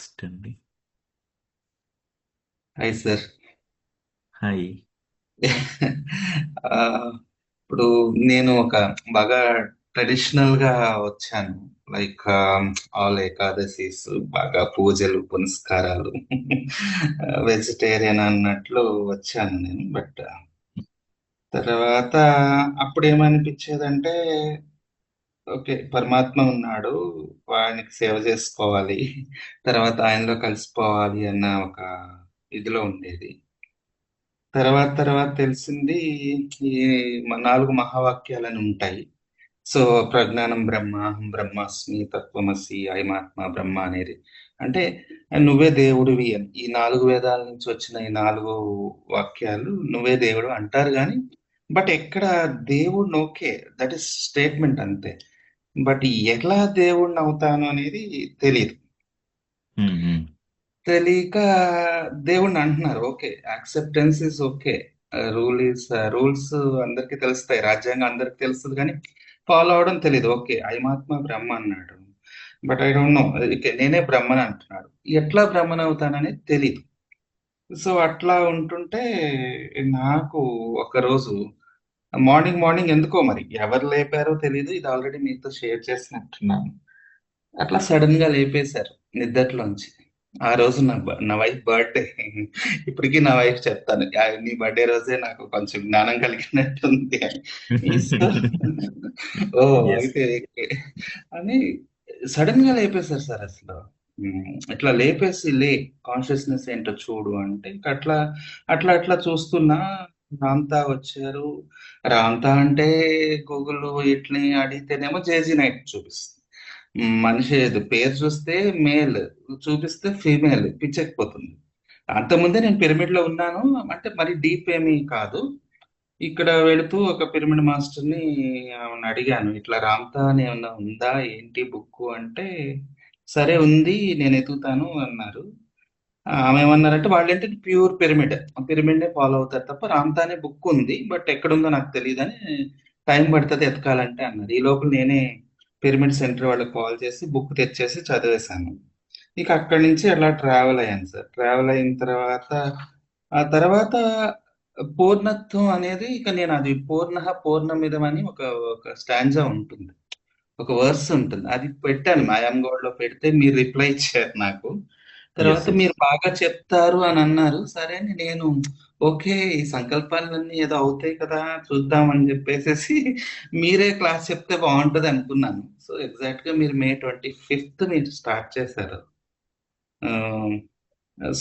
Next అండి. Hi sir. Hi. ఇప్పుడు నేను ఒక బాగా ట్రెడిషనల్గా వచ్చాను. లైక్ ఆల్ ఏకాదశీస్ బాగా పూజలు పునస్కారాలు వెజిటేరియన్ అన్నట్లు వచ్చాను నేను. బట్ తర్వాత అప్పుడు ఏమనిపించేదంటే ఓకే పరమాత్మ ఉన్నాడు ఆయనకి సేవ చేసుకోవాలి తర్వాత ఆయనలో కలిసిపోవాలి అన్న ఒక ఇదిలో ఉండేది. తర్వాత తర్వాత తెలిసింది ఈ నాలుగు మహావాక్యాలని ఉంటాయి. సో ప్రజ్ఞానం బ్రహ్మ అహం బ్రహ్మాస్మి తత్వమసి అయమాత్మ బ్రహ్మ అనేది. అంటే నువ్వే దేవుడివి అని. ఈ నాలుగు వేదాల నుంచి వచ్చిన ఈ నాలుగు వాక్యాలు నువ్వే దేవుడు అంటారు కానీ బట్ ఎక్కడ దేవుడు ఓకే దట్ ఇస్ స్టేట్మెంట్ అంతే. బట్ ఎలా దేవుడిని అవుతాను అనేది తెలియదు. తెలియక దేవుడిని అంటున్నారు okay acceptance is okay rule is rules అందరికీ తెలుస్తాయి. రాజ్యాంగం అందరికి తెలుస్తుంది కానీ ఫాలో అవడం తెలియదు ఓకే ఐమాత్మ బ్రహ్మ అన్నాడు. But I don't know. నేనే బ్రహ్మని అంటున్నాడు ఎట్లా బ్రహ్మన్ అవుతానని తెలియదు సో అట్లా ఉంటుంటే నాకు ఒక రోజు మార్నింగ్ మార్నింగ్ ఎందుకో మరి? ఎవరు లేపారో తెలియదు ఇది ఆల్రెడీ మీతో షేర్ చేసినట్టున్నాను. అట్లా సడన్గా లేపేశారు నిద్దట్లోంచి. ఆ రోజు నా నా వైఫ్ బర్త్డే. ఇప్పటికీ నా వైఫ్ చెప్తాను "ఆ, నీ బర్త్డే రోజే నాకు కొంచెం జ్ఞానం కలిగినట్టుంది. ఓ. అయితే అని సడన్గా లేపేశారు సార్ అసలు. ఇట్లా లేపేసి లే కాన్షియస్నెస్ ఏంటో చూడు అంటే ఇంక అట్లా అట్లా అట్లా చూస్తున్నా రామ్తా వచ్చారు. రామ్తా అంటే గూగుల్ ఇట్లని అడిగితేనేమో జేజీ నైట్ చూపిస్తుంది. మనిషి ఏదో పేరు చూస్తే మేల్ చూపిస్తే ఫీమేల్ పిచ్చెక్కిపోతుంది. అంతకుముందే నేను పిరమిడ్లో ఉన్నాను. అంటే మరి డీప్ ఏమీ కాదు. ఇక్కడ వెళుతూ ఒక పిరమిడ్ మాస్టర్ని ఆమెను అడిగాను. ఇట్లా రామ్తా అని ఏమన్నా ఉందా? ఏంటి బుక్ అంటే సరే ఉంది నేను ఎదుగుతాను అన్నారు. ఆమె ఏమన్నారంటే ఏంటంటే ప్యూర్ పిరమిడ్. పిరమిడ్ ఫాలో అవుతారు తప్ప రాంతానే బుక్ ఉంది బట్ ఎక్కడుందో నాకు తెలియదు అని టైం పడుతుంది ఎతకాలంటే అన్నారు. ఈ లోపల నేనే పిరమిడ్ సెంటర్ వాళ్ళకి కాల్ చేసి బుక్ తెచ్చేసి చదివేశాను. ఇక అక్కడి నుంచి అలా ట్రావెల్ అయ్యాను సార్. ట్రావెల్ అయిన తర్వాత ఆ తర్వాత పూర్ణత్వం అనేది ఇక నేను అది పూర్ణ పూర్ణమిదం అని ఒక ఒక స్టాంజా ఉంటుంది. ఒక వర్స్ ఉంటుంది. అది పెట్టాను. మాయామ్లో పెడితే మీరు రిప్లై ఇచ్చారు నాకు. తర్వాత. మీరు బాగా చెప్తారు అని అన్నారు. సరే అని నేను ఓకే ఈ సంకల్పాలన్నీ ఏదో అవుతాయి కదా చూద్దాం అని చెప్పేసి మీరే క్లాస్ చెప్తే బాగుంటది అనుకున్నాను. సో ఎగ్జాక్ట్గా మీరు మే ట్వంటీ ఫిఫ్త్ మీరు స్టార్ట్ చేశారు.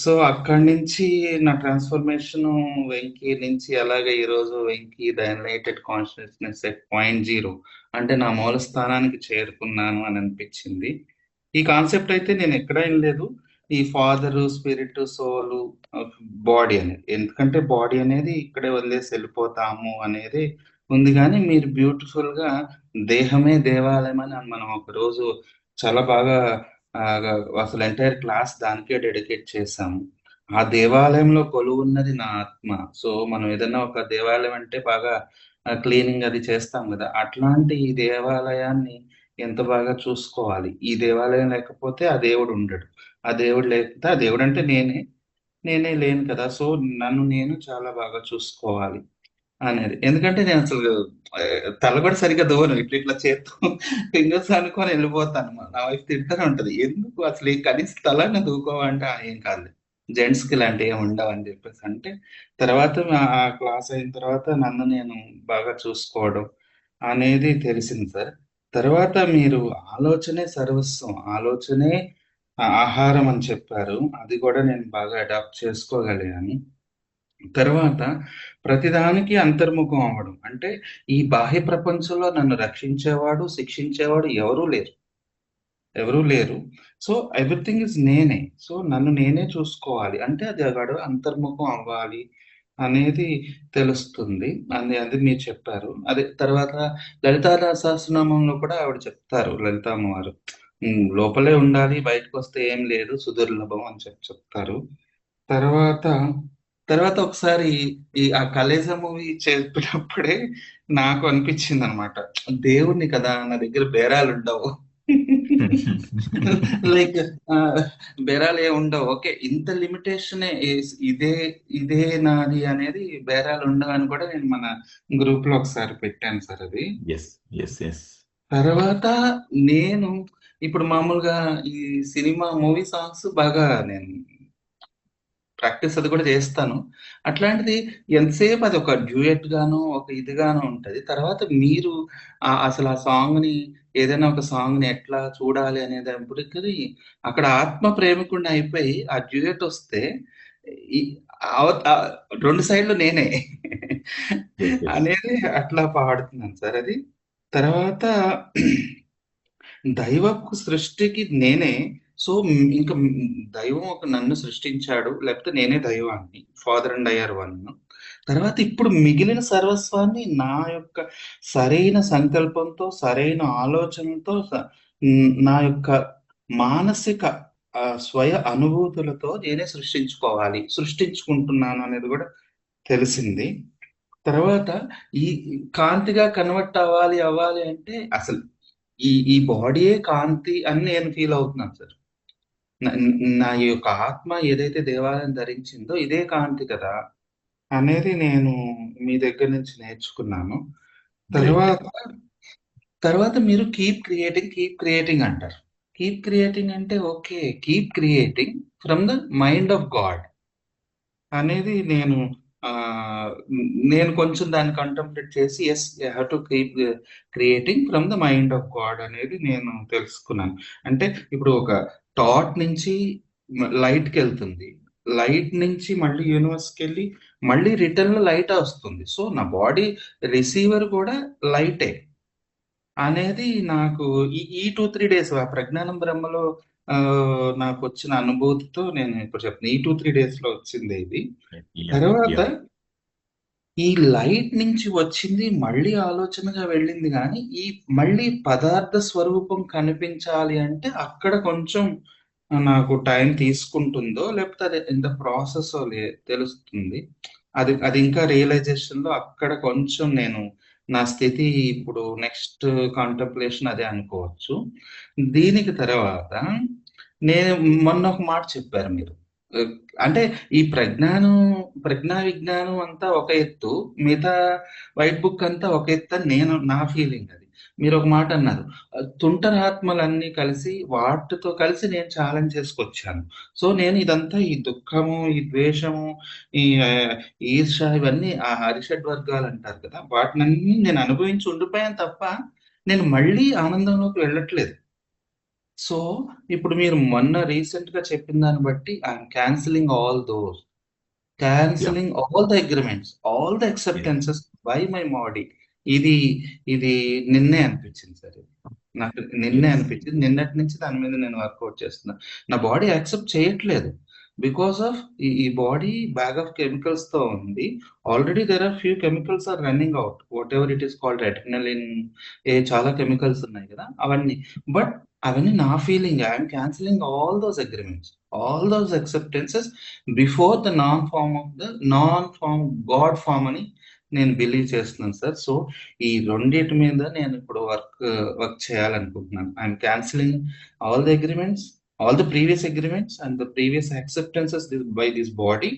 సో అక్కడి నుంచి నా ట్రాన్స్ఫర్మేషన్ వెంకీ నుంచి అలాగే ఈరోజు Venky the enlightened consciousness at point zero అంటే నా మూల స్థానానికి చేరుకున్నాను అని అనిపించింది. ఈ కాన్సెప్ట్ అయితే నేను ఎక్కడ లేదు ఈ ఫాదర్ స్పిరిట్ సోలు బాడీ అనేది. ఎందుకంటే బాడీ అనేది ఇక్కడే వదిలేసి వెళ్ళిపోతాము అనేది ఉంది కానీ మీరు బ్యూటిఫుల్గా దేహమే దేవాలయం అని మనం ఒక రోజు చాలా బాగా అసలు ఎంటైర్ క్లాస్ దానికే డెడికేట్ చేశాము. ఆ దేవాలయంలో కొలువు ఉన్నది నా ఆత్మ. సో మనం ఏదైనా ఒక దేవాలయం అంటే బాగా క్లీనింగ్ అది చేస్తాం కదా. అట్లాంటి ఈ దేవాలయాన్ని ఎంత బాగా చూసుకోవాలి? ఈ దేవాలయం లేకపోతే ఆ దేవుడు ఉండడు. ఆ దేవుడు లేకపోతే ఆ దేవుడు అంటే నేనే నేనే లేను కదా. సో నన్ను నేను చాలా బాగా చూసుకోవాలి అనేది. ఎందుకంటే నేను అసలు తల కూడా సరిగ్గా దూవను. ఇట్లా ఇట్లా చేత్తో ఫింగర్స్ అనుకొని వెళ్ళిపోతాను. నా వైఫ్ తింటూనే ఉంటది. ఎందుకు అసలు ఈ కనీస తలని దూకోవంటే ఏం కాదు జెంట్స్కి ఇలాంటివి ఏమి ఉండవు అని చెప్పేసి. అంటే తర్వాత ఆ క్లాస్ అయిన తర్వాత నన్ను నేను బాగా చూసుకోవడం అనేది తెలిసింది సార్. తర్వాత మీరు ఆలోచనే సర్వస్వం. ఆలోచనే ఆహారం అని చెప్పారు. అది కూడా నేను బాగా అడాప్ట్ చేసుకోగలిగాను. తర్వాత ప్రతిదానికి అంతర్ముఖం అవ్వడం. అంటే ఈ బాహ్య ప్రపంచంలో నన్ను రక్షించేవాడు శిక్షించేవాడు ఎవరూ లేరు. ఎవరూ లేరు. సో ఎవ్రీథింగ్ ఇస్ నేనే. సో నన్ను నేనే చూసుకోవాలి. అంటే అది అక్కడ అంతర్ముఖం అవ్వాలి అనేది తెలుస్తుంది. అది అది మీరు చెప్పారు. అదే తర్వాత లలితా సహస్రనామంలో కూడా ఆవిడ చెప్తారు లలిత అమ్మవారు లోపలే ఉండాలి బయటకు వస్తే ఏం లేదు సుదుర్లభం అని చెప్పి చెప్తారు. తర్వాత తర్వాత ఒకసారి ఈ ఆ కలేజా మూవీ చెప్పినప్పుడే నాకు అనిపించింది అనమాట దేవుణ్ణి కదా నా దగ్గర బేరాలు ఉండవు. లైక్ బేరాలు ఏ ఉండవు. ఓకే ఇంత లిమిటేషన్ ఇదే ఇదే నాది అనేది బేరాలు ఉండవు అని కూడా నేను మన గ్రూప్లో ఒకసారి పెట్టాను సార్ అది. తర్వాత నేను ఇప్పుడు మామూలుగా ఈ సినిమా మూవీ సాంగ్స్ బాగా నేను ప్రాక్టీస్ అది కూడా చేస్తాను. అట్లాంటిది ఎంతసేపు అది ఒక డ్యూయట్ గాను ఒక ఇదిగాను ఉంటది. తర్వాత మీరు ఆ అసలు ఆ సాంగ్ని ఏదైనా ఒక సాంగ్ని ఎట్లా చూడాలి అనేది అప్పటికి అక్కడ ఆత్మ ప్రేమికుడిని అయిపోయి ఆ డ్యూయట్ వస్తే రెండు సైడ్లు నేనే. అనేది అట్లా పాడుతున్నాను సార్ అది. తర్వాత దైవపు సృష్టికి నేనే సో ఇంకా దైవం ఒక నన్ను సృష్టించాడు లేకపోతే నేనే దైవాన్ని ఫాదర్ అండ్ అయ్యర్ వన్ తర్వాత ఇప్పుడు మిగిలిన సర్వస్వాన్ని నా యొక్క సరైన సంకల్పంతో సరైన ఆలోచనతో నా యొక్క మానసిక స్వయ అనుభూతులతో నేనే సృష్టించుకోవాలి సృష్టించుకుంటున్నాను అనేది కూడా తెలిసింది. తర్వాత ఈ కాంతిగా కన్వర్ట్ అవ్వాలి అవ్వాలి అంటే అసలు ఈ ఈ బాడీయే కాంతి అని నేను ఫీల్ అవుతున్నాను సార్ నా యొక్క ఆత్మ ఏదైతే దేవాలయం ధరించిందో ఇదే కాంతి కదా అనేది నేను మీ దగ్గర నుంచి నేర్చుకున్నాను. తర్వాత తర్వాత మీరు కీప్ క్రియేటింగ్ కీప్ క్రియేటింగ్ అంటారు. కీప్ క్రియేటింగ్ అంటే okay keep creating from the mind of God అనేది నేను నేను కొంచెం దాన్ని కంటెంప్లేట్ చేసి yes I have to keep creating from the mind of God అనేది నేను తెలుసుకున్నాను. అంటే ఇప్పుడు ఒక థాట్ నుంచి లైట్కి వెళ్తుంది. లైట్ నుంచి మళ్ళీ యూనివర్స్కి వెళ్ళి మళ్ళీ రిటర్న్లో లైట్ వస్తుంది. సో నా బాడీ రిసీవర్ కూడా లైటే అనేది నాకు ఈ టూ త్రీ డేస్ ఆ ప్రజ్ఞానం బ్రహ్మలో నాకు వచ్చిన అనుభూతితో నేను ఇప్పుడు చెప్తాను ఈ టూ త్రీ డేస్లో వచ్చింది ఇది. తర్వాత. ఈ లైట్ నుంచి వచ్చింది మళ్ళీ ఆలోచనగా వెళ్ళింది కానీ ఈ మళ్ళీ పదార్థ స్వరూపం కనిపించాలి అంటే అక్కడ కొంచెం నాకు టైం తీసుకుంటుందో లేకపోతే అది ఇంత ప్రాసెస్ తెలుస్తుంది. అది అది ఇంకా రియలైజేషన్లో అక్కడ కొంచెం నేను నా స్థితి ఇప్పుడు నెక్స్ట్ కాంటంప్లేషన్ అదే అనుకోవచ్చు. దీనికి తర్వాత నేను మొన్న ఒక మాట చెప్పారు మీరు. అంటే ఈ ప్రజ్ఞానం ప్రజ్ఞా విజ్ఞానం అంతా ఒక ఎత్తు మిగతా వైట్ బుక్ అంతా ఒక ఎత్తు అని నేను నా ఫీలింగ్ అది. మీరు ఒక మాట అన్నారు. తుంటరాత్మలన్నీ కలిసి వాటితో కలిసి నేను ఛాలెంజ్ చేసుకొచ్చాను. సో నేను ఇదంతా ఈ దుఃఖము ఈ ద్వేషము ఈ ఈర్ష ఇవన్నీ ఆ హరిషడ్ వర్గాలు అంటారు కదా వాటినన్నీ నేను అనుభవించి ఉండిపోయాను తప్ప నేను మళ్ళీ ఆనందంలోకి వెళ్ళట్లేదు. సో ఇప్పుడు మీరు మొన్న రీసెంట్గా చెప్పిన దాన్ని బట్టి I'm cancelling all those cancelling all the agreements all the acceptances by my body ఇది ఇది నిన్నే అనిపించింది సార్ ఇది. నాకు నిన్నే అనిపించింది. నిన్నటి నుంచి దాని మీద నేను వర్కౌట్ చేస్తున్నా. నా బాడీ యాక్సెప్ట్ చేయట్లేదు. బికాస్ ఆఫ్ ఈ బాడీ బ్యాగ్ ఆఫ్ కెమికల్స్తో ఉంది. Already there are few chemicals are running out whatever it is called adrenaline ఏ చాలా కెమికల్స్ ఉన్నాయి కదా అవన్నీ. బట్ అవన్నీ నా feeling. I'm cancelling all those agreements. All those acceptances before the non form of the non form God form అని నేను believe చేస్తున్నాను sir. So ఈ రెండింటి మీద నేను ఇప్పుడు వర్క్ వర్క్ చేయాలనుకుంటున్నాను. I'm cancelling all the agreements all the previous agreements and the previous acceptances by this body.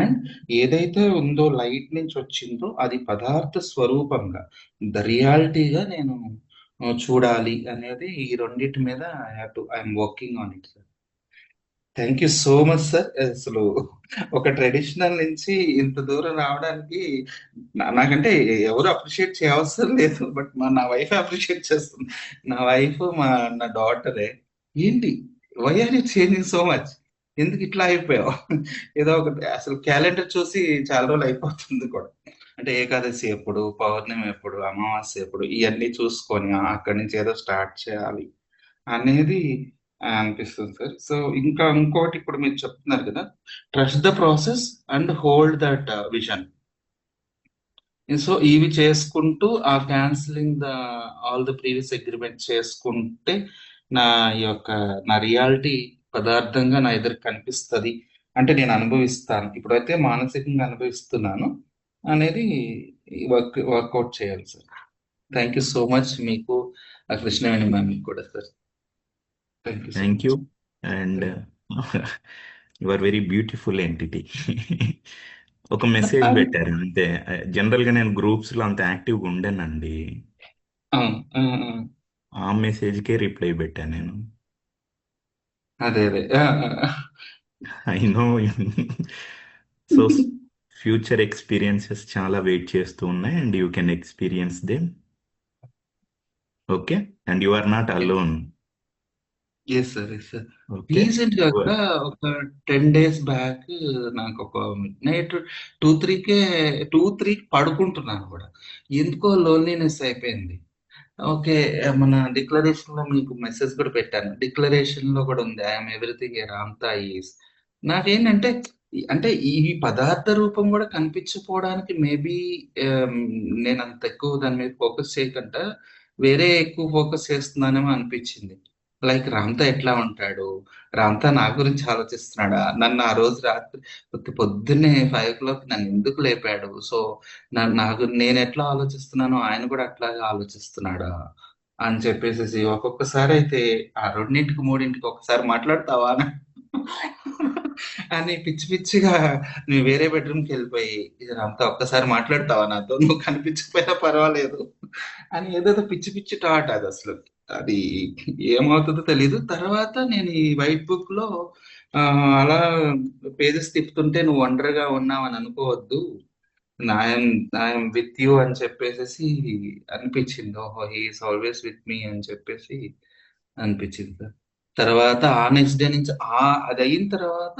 And ఏదైతే ఉందో లైట్ నుంచి వచ్చిందో అది పదార్థ స్వరూపంగా ద రియాలిటీగా నేను చూడాలి అనేది ఈ రెండింటి మీద I have to I'm working on it sir. Thank you so much sir అసలు ఒక ట్రెడిషనల్ నుంచి ఇంత దూరం రావడానికి నాకంటే ఎవరు అప్రిషియేట్ చేయవసరం లేదు బట్ మా నా వైఫ్ అప్రిషియేట్ చేస్తుంది. నా వైఫ్ మా నా డాటరే ఏంటి? Why are you changing so much ఎందుకు ఇట్లా అయిపోయావు? ఏదో ఒకటి అసలు క్యాలెండర్ చూసి చాలా రోజులు అయిపోతుంది కూడా. అంటే ఏకాదశి ఎప్పుడు పౌర్ణమి ఎప్పుడు అమావాస్య ఎప్పుడు ఇవన్నీ చూసుకొని అక్కడి నుంచి ఏదో స్టార్ట్ చేయాలి అనేది అనిపిస్తుంది సార్. సో ఇంకా ఇంకోటి ఇప్పుడు మీరు చెప్తున్నారు కదా trust the process and hold that vision so ఇవి చేసుకుంటూ ఆ cancelling the all the previous agreement చేసుకుంటే నా యొక్క నా రియాలిటీ పదార్థంగా నా ఎదురు కనిపిస్తుంది. అంటే నేను అనుభవిస్తాను. ఇప్పుడైతే మానసికంగా అనుభవిస్తున్నాను. అనేది వర్క్ వర్కౌట్ చేయాలి sir. Thank you so much మీకు ఆ కృష్ణవేణి మ్యామ్ కూడా sir. Thank you so thank much you and you are very beautiful entity ఒక మెసేజ్ పెట్టారు అంతే. జనరల్గా నేను గ్రూప్స్లో అంత యాక్టివ్గా ఉండేనండి. ఆ మెసేజ్కే రిప్లై పెట్టాను నేను. అదే అదే. I know so future experiences చాలా వెయిట్ చేస్తూ ఉన్నాయి. And you can experience them okay and you are not alone yes sir yes sir రీసెంట్గా కూడా ఒక టెన్ డేస్ బ్యాక్ నాకు ఒక నైట్ టూ త్రీకే టూ త్రీ పడుకుంటున్నాను కూడా ఎందుకో లోన్లీనెస్ అయిపోయింది. ఓకే మన డిక్లరేషన్లో మీకు మెసేజ్ కూడా పెట్టాను. డిక్లరేషన్లో కూడా ఉంది ఐఎమ్ ఎవ్రీథింగ్ రామ్తా ఈస్ నాకేంటంటే అంటే ఈ పదార్థ రూపం కూడా కనిపించకపోవడానికి మేబీ నేను అంత ఎక్కువ దాని మీద ఫోకస్ చేయకుండా వేరే ఎక్కువ ఫోకస్ చేస్తున్నానేమో అనిపించింది. లైక్ రామ్తా ఎట్లా ఉంటాడు? రామ్తా నా గురించి ఆలోచిస్తున్నాడా? నన్ను ఆ రోజు రాత్రి పొద్దున్నే ఫైవ్ ఓ క్లాక్ నన్ను ఎందుకు లేపాడు? సో నాకు నేను ఎట్లా ఆలోచిస్తున్నానో ఆయన కూడా అట్లాగే ఆలోచిస్తున్నాడా? అని చెప్పేసి ఒక్కొక్కసారి అయితే ఆ రెండింటికి మూడింటికి ఒకసారి మాట్లాడతావా? అని అని పిచ్చి పిచ్చిగా నువ్వు వేరే బెడ్రూమ్కి వెళ్ళిపోయి ఇది రామ్తా ఒక్కసారి మాట్లాడతావా? నాతో నువ్వు కనిపించకపోయినా పర్వాలేదు. అని ఏదో పిచ్చి పిచ్చి టాట్ అది అసలు. అది ఏమవుతుందో తెలీదు. తర్వాత నేను ఈ వైట్ బుక్లో అలా పేజెస్ తిప్పుతుంటే నువ్వు ఒంటరిగా ఉన్నావు అని అనుకోవద్దు. ఐఎమ్ విత్ యూ అని చెప్పేసి అనిపించింది. ఓహో హీఈస్ ఆల్వేస్ విత్ మీ అని చెప్పేసి అనిపించింది సార్. తర్వాత ఆ నెక్స్ట్ డే నుంచి ఆ అది అయిన తర్వాత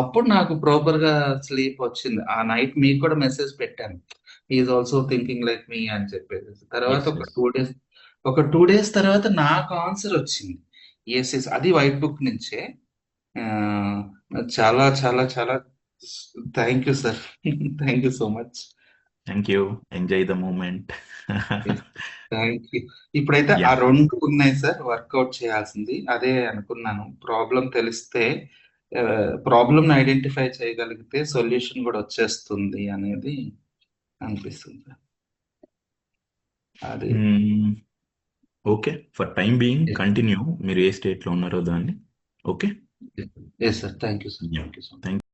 అప్పుడు నాకు ప్రాపర్గా స్లీప్ వచ్చింది. ఆ నైట్ మీకు కూడా మెసేజ్ పెట్టాను. Is also thinking like me అని చెప్పేసి తర్వాత ఒక టూ డేస్ ఒక టూ డేస్ తర్వాత నాకు ఆన్సర్ వచ్చింది. ఎస్ ఎస్ అది వైట్ బుక్ నుంచే. చాలా చాలా చాలా thank you sir thank you so much thank you enjoy the moment thank you ఇప్పుడైతే ఆ రెండు ఉన్నాయి సార్ వర్కౌట్ చేయాల్సింది. అదే అనుకున్నాను. ప్రాబ్లం తెలిస్తే ప్రాబ్లం ఐడెంటిఫై చేయగలిగితే సొల్యూషన్ కూడా వచ్చేస్తుంది అనేది అనిపిస్తుంది సార్ అది. Okay for time being continue మీరు ఏ స్టేట్లో ఉన్నారో దాన్ని. Okay yes sir thank you sir thank you